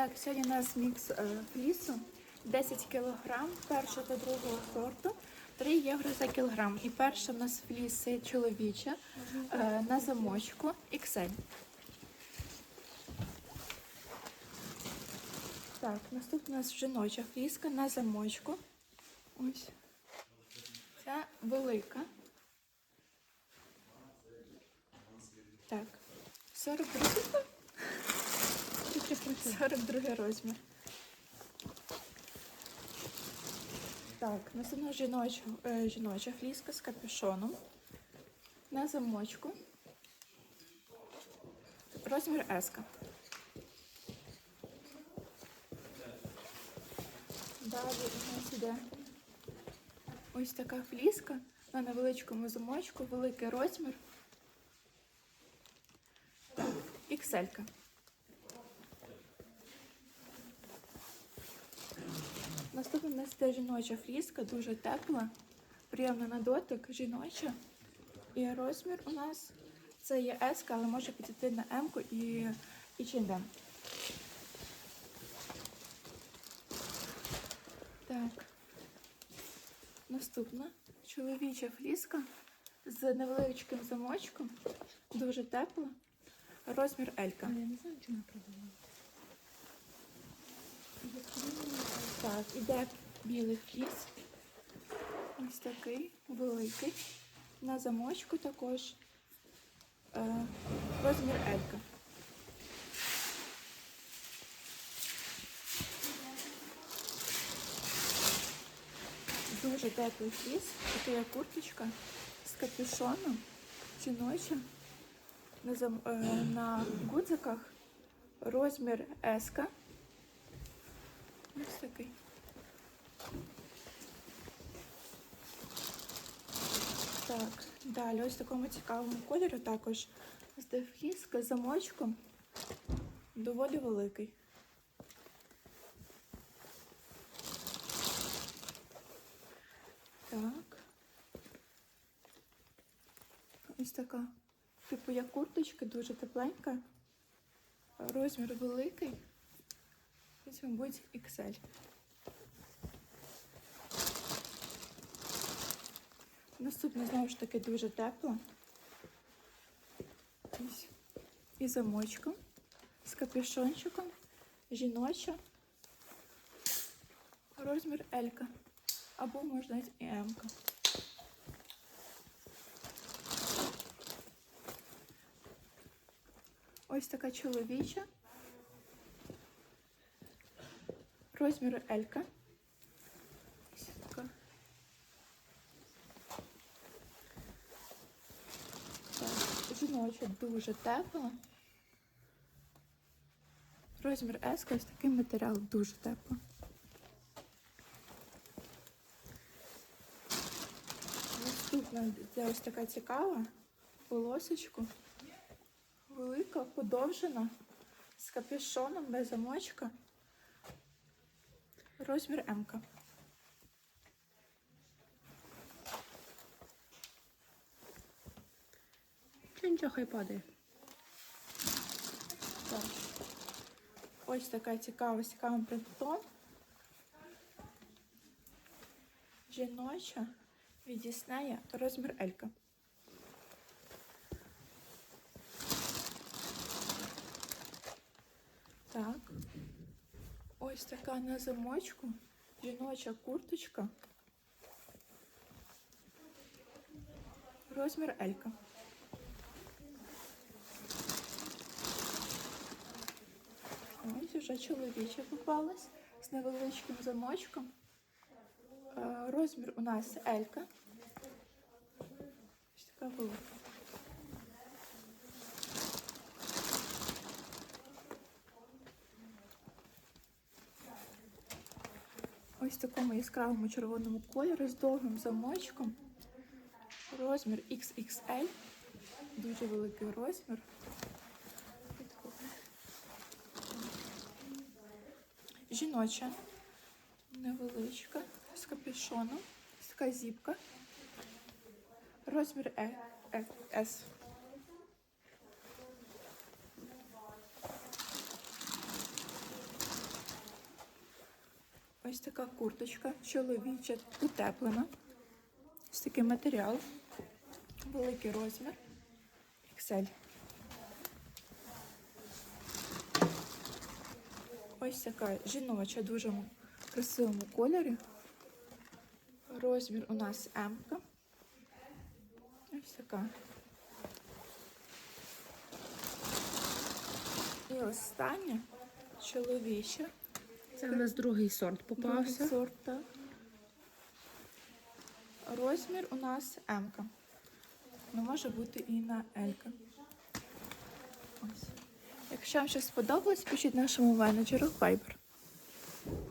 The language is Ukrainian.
Так, сьогодні у нас мікс флісу 10 кг першого та другого сорту, 3 євро за кілограм. І перша у нас фліс це чоловіча е, на замочку XL. Так, наступна у нас жіноча фліска на замочку. Ось. Ця велика. Так, 42 42 розмір. Так, наступна жіноча, е, жіноча фліска з капюшоном на замочку. Розмір S. Далі у нас іде ось така фліска на невеличкому замочку, великий розмір. Так, XL. Наступна у нас йде жіноча фліска, дуже тепла, приємна на дотик, жіноча. І розмір у нас це є S, але може підійти на М і, і H&M. Так. Наступна чоловіча фліска з невеличким замочком, дуже тепла. Розмір L. -ка. Я не знаю, чи вона продала. Так, іде білий фліс. Ось такий великий. На замочку також е, розмір Елька. Дуже теплий фліс, така курточка з капюшоном, жіноча, на, зам, е, на гудзиках, розмір S. Ось такий. Так, далі ось в такому цікавому кольорі також з з замочком доволі великий. Так. Ось така, типу як курточка, дуже тепленька. Розмір великий. Ось, мабуть, XL. Наступне, знову ж таки, дуже тепло. Ось. І замочком, з капюшончиком, жіноча, розмір L. -ка. Або можна навіть і М. -ка. Ось така чоловіча. Розмір L. -ка. Ось така. Так, жіноча дуже тепла. Розмір S, ось такий матеріал дуже тепло. Наступна це ось така цікава полосочку. Велика, подовжена, з капюшоном, без замочка. Розмір М. нічого хай падає. Так. Ось така цікава, з цікавим принтом. Жіноча від Діснея, розмір L. -ка. Так. Ось така на замочку. Жіноча курточка. Розмір L. -ка. Ось вже чоловіча попалась з невеличким замочком. Е, Розмір у нас L. -ка. Ось така велика. Ось такому яскравому червоному кольорі з довгим замочком. Розмір XXL. Дуже великий розмір. Жіноча, невеличка, з капюшоном, така зіпка. Розмір Е, Ось така курточка чоловіча, утеплена. Ось такий матеріал. Великий розмір. XL. Ось така жіноча, дуже красивому кольорі. Розмір у нас М. Ось така. І остання чоловіча. Це в нас другий сорт попався. Другий сорт, так. Розмір у нас М. Ну, може бути і на L. Ось. Якщо вам щось сподобалось, пишіть нашому менеджеру Viber.